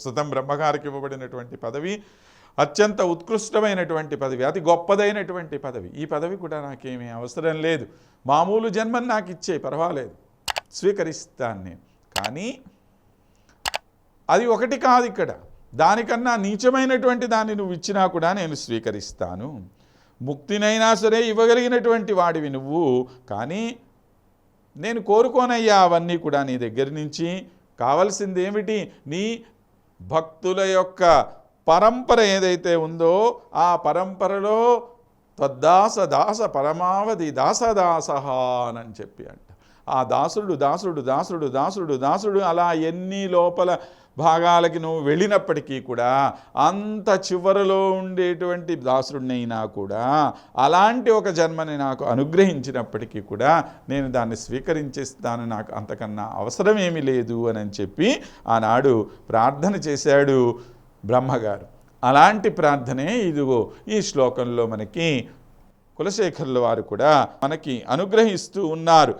ప్రస్తుతం బ్రహ్మగారికి ఇవ్వబడినటువంటి పదవి అత్యంత ఉత్కృష్టమైనటువంటి పదవి అతి గొప్పదైనటువంటి పదవి. ఈ పదవి కూడా నాకేమీ అవసరం లేదు. మామూలు జన్మని నాకు ఇచ్చే పర్వాలేదు. స్వీకరిస్తాను నేను కానీ అది ఒకటి కాదు ఇక్కడ. దానికన్నా నీచమైనటువంటి దాన్ని నువ్వు ఇచ్చినా కూడా నేను స్వీకరిస్తాను. ముక్తినైనా సరే ఇవ్వగలిగినటువంటి వాడివి నువ్వు. కానీ నేను కోరుకోనయ్యా అవన్నీ కూడా నీ దగ్గర నుంచి. కావలసింది ఏమిటి నీ భక్తుల యొక్క పరంపర ఏదైతే ఉందో ఆ పరంపరలో తద్దాస దాస పరమావధి దాసదాస అని చెప్పి అంట. ఆ దాసుడు దాసుడు దాసుడు దాసుడు దాసుడు అలా ఎన్ని లోపల భాగాలకి నువ్వు వెళ్ళినప్పటికీ కూడా అంత చివరలో ఉండేటువంటి దాసుడినైనా కూడా అలాంటి ఒక జన్మని నాకు అనుగ్రహించినప్పటికీ కూడా నేను దాన్ని స్వీకరించేస్తాను. నాకు అంతకన్నా అవసరం ఏమీ లేదు అని చెప్పి ఆనాడు ప్రార్థన చేశాడు బ్రహ్మగారు. అలాంటి ప్రార్థనే ఇదిగో ఈ శ్లోకంలో మనకి కులశేఖరుల వారు కూడా మనకి అనుగ్రహిస్తూ ఉన్నారు.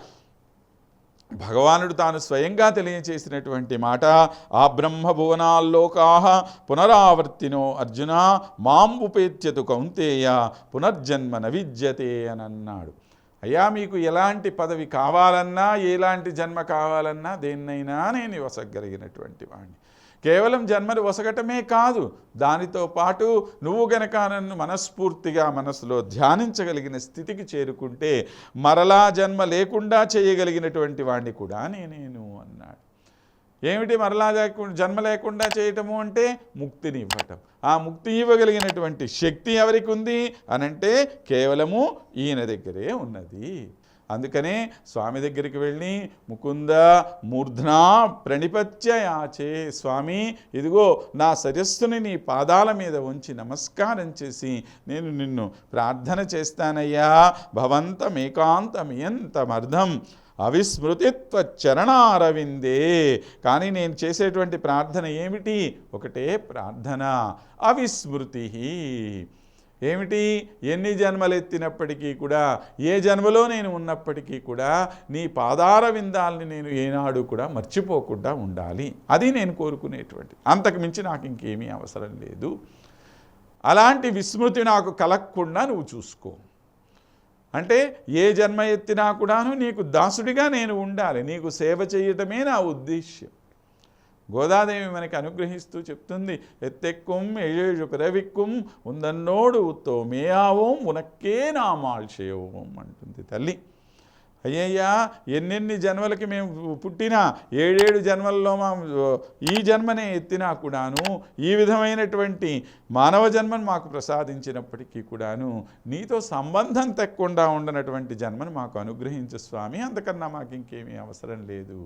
భగవానుడు తాను స్వయంగా తెలియచేసినటువంటి మాట ఆ బ్రహ్మభువనాల్లోకా పునరావర్తినో అర్జున మాం ఉపేత్యతు కౌంతేయ పునర్జన్మ నవిద్యతే అని అన్నాడు. అయ్యా మీకు ఎలాంటి పదవి కావాలన్నా ఎలాంటి జన్మ కావాలన్నా దేన్నైనా నేను ఇవ్వసగలిగినటువంటి వాడిని కేవలం జన్మను ఒసగటమే కాదు దానితో పాటు నువ్వు గనక నన్ను మనస్ఫూర్తిగా మనసులో ధ్యానించగలిగిన స్థితికి చేరుకుంటే మరలా జన్మ లేకుండా చేయగలిగినటువంటి వాణ్ణి కూడా నేనేను అన్నాడు. ఏమిటి మరలా జన్మ లేకుండా చేయటము అంటే ముక్తిని ఇవ్వటం. ఆ ముక్తి ఇవ్వగలిగినటువంటి శక్తి ఎవరికి ఉంది? అనంటే కేవలము ఈయన దగ్గరే ఉన్నది. అందుకనే స్వామి దగ్గరికి వెళ్ళి ముకుంద మూర్ధనా ప్రణిపత్య యాచే స్వామి ఇదిగో నా సరస్సుని నీ పాదాల మీద ఉంచి నమస్కారం చేసి నేను నిన్ను ప్రార్థన చేస్తానయ్యా. భవంతమేకాంతమియంతమర్థం అవిస్మృతిత్వ చరణారవిందే కానీ నేను చేసేటువంటి ప్రార్థన ఏమిటి? ఒకటే ప్రార్థన. అవిస్మృతి. ఏమిటి? ఎన్ని జన్మలు ఎత్తినప్పటికీ కూడా ఏ జన్మలో నేను ఉన్నప్పటికీ కూడా నీ పాదార విందాలని నేను ఏనాడు కూడా మర్చిపోకుండా ఉండాలి. అది నేను కోరుకునేటువంటి అంతకు మించి నాకు ఇంకేమీ అవసరం లేదు. అలాంటి విస్మృతి నాకు కలగకుండా నువ్వు చూసుకో. అంటే ఏ జన్మ ఎత్తినా కూడాను నీకు దాసుడిగా నేను ఉండాలి. నీకు సేవ చేయటమే నా ఉద్దేశ్యం. గోదాదేవి మనకి అనుగ్రహిస్తూ చెప్తుంది ఎత్తెక్కుం ఏഴു పిరవిక్కుం ఉందన్నోడు తోమేయావోం ఉనక్కే నామాల్చేయోం అంటుంది తల్లి. అయ్యయ్యా ఎన్నెన్ని జన్మలకి మేము పుట్టినా ఏడేడు జన్మల్లో మా ఈ జన్మనే ఎత్తినా కూడాను ఈ విధమైనటువంటి మానవ జన్మను మాకు ప్రసాదించినప్పటికీ కూడాను నీతో సంబంధం తెక్కకుండా ఉండనటువంటి జన్మను మాకు అనుగ్రహించు స్వామి అంతకన్నా మాకు ఇంకేమీ అవసరం లేదు.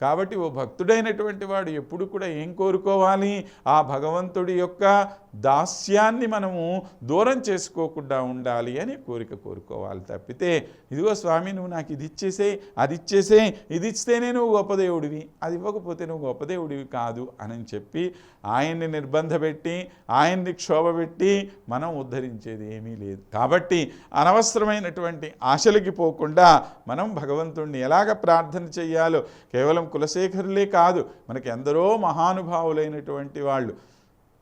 కాబట్టి ఓ భక్తుడైనటువంటి వాడు ఎప్పుడు కూడా ఏం కోరుకోవాలి? ఆ భగవంతుడి యొక్క దాస్యాన్ని మనము దూరం చేసుకోకుండా ఉండాలి అని కోరిక కోరుకోవాలి తప్పితే ఇదిగో స్వామి నువ్వు నాకు ఇది ఇచ్చేసే అది ఇచ్చేసే ఇది ఇస్తేనే నువ్వు గొప్పదేవుడివి అది ఇవ్వకపోతే నువ్వు గొప్పదేవుడివి కాదు అని చెప్పి ఆయన్ని నిర్బంధపెట్టి ఆయన్ని క్షోభపెట్టి మనం ఉద్ధరించేది ఏమీ లేదు. కాబట్టి అనవసరమైనటువంటి ఆశలకి పోకుండా మనం భగవంతుణ్ణి ఎలాగ ప్రార్థన చెయ్యాలో కేవలం కులశేఖరులే కాదు మనకి ఎందరో మహానుభావులైనటువంటి వాళ్ళు.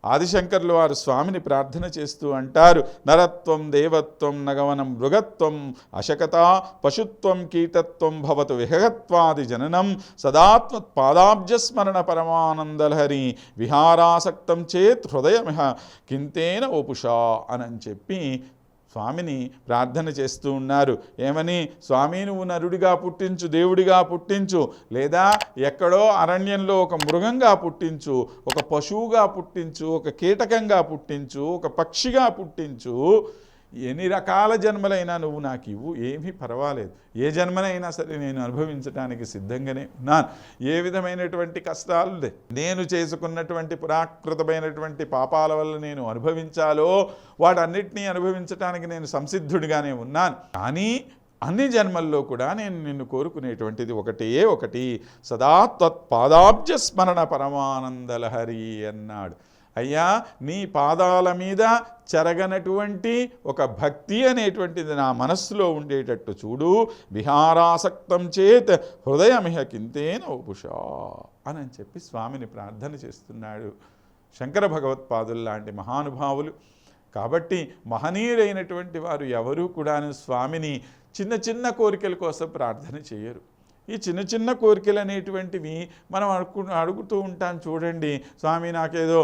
ఆదిశంకర్లు వారు స్వామిని ప్రార్థన చేస్తూ అంటారు నరత్వం దేవత్వం నగవనం మృగత్వం అశకత పశుత్వం కీటత్వం భవతు విహగత్వాది జననం సదాత్మ పాదాబ్జస్మరణ పరమానందలహరి విహారాసక్తం చేత్ హృదయమిహ కింతేన ఓపుషా అని చెప్పి స్వామిని ప్రార్థన చేస్తూ ఉన్నారు. ఏమని? స్వామి నువ్వు నరుడిగా పుట్టించు దేవుడిగా పుట్టించు లేదా ఎక్కడో అరణ్యంలో ఒక మృగంగా పుట్టించు ఒక పశువుగా పుట్టించు ఒక కీటకంగా పుట్టించు ఒక పక్షిగా పుట్టించు ఎన్ని రకాల జన్మలైనా నువ్వు నాకు ఇవ్వు ఏమీ పర్వాలేదు. ఏ జన్మనైనా సరే నేను అనుభవించడానికి సిద్ధంగానే ఉన్నాను. ఏ విధమైనటువంటి కష్టాలు నేను చేసుకున్నటువంటి పురాకృతమైనటువంటి పాపాల వల్ల నేను అనుభవించాలో వాటన్నిటినీ అనుభవించడానికి నేను సంసిద్ధుడిగానే ఉన్నాను. కానీ అన్ని జన్మల్లో కూడా నేను నిన్ను కోరుకునేటువంటిది ఒకటే ఒకటి. సదా త్వత్పాదాబ్జ స్మరణ పరమానందలహరి అన్నాడు. అయ్యా నీ పాదాల మీద చెరగనటువంటి ఒక భక్తి అనేటువంటిది నా మనస్సులో ఉండేటట్టు చూడు. విహారాసక్తం చేత్ హృదయమిహ కింతేన ఉపుషా అని చెప్పి స్వామిని ప్రార్థన చేస్తున్నాడు. శంకర భగవత్పాదులు లాంటి మహానుభావులు. కాబట్టి మహనీయులైనటువంటి వారు ఎవరూ కూడా స్వామిని చిన్న చిన్న కోరికల కోసం ప్రార్థన చేయరు. ఈ చిన్న చిన్న కోరికలు అనేటువంటివి మనం అడుగు అడుగుతూ ఉంటాం చూడండి. స్వామి నాకేదో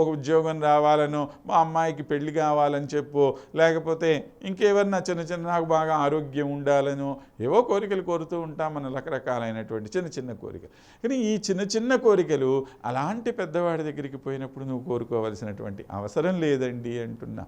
ఒక ఉద్యోగం రావాలనో మా అమ్మాయికి పెళ్ళి కావాలని చెప్పు. లేకపోతే ఇంకేమన్నా చిన్న చిన్న నాకు బాగా ఆరోగ్యం ఉండాలనో. ఏవో కోరికలు కోరుతూ ఉంటాం మన రకరకాలైనటువంటి చిన్న చిన్న కోరికలు. కానీ ఈ చిన్న చిన్న కోరికలు అలాంటి పెద్దవాడి దగ్గరికి పోయినప్పుడు నువ్వు కోరుకోవలసినటువంటి అవసరం లేదండి అంటున్నా.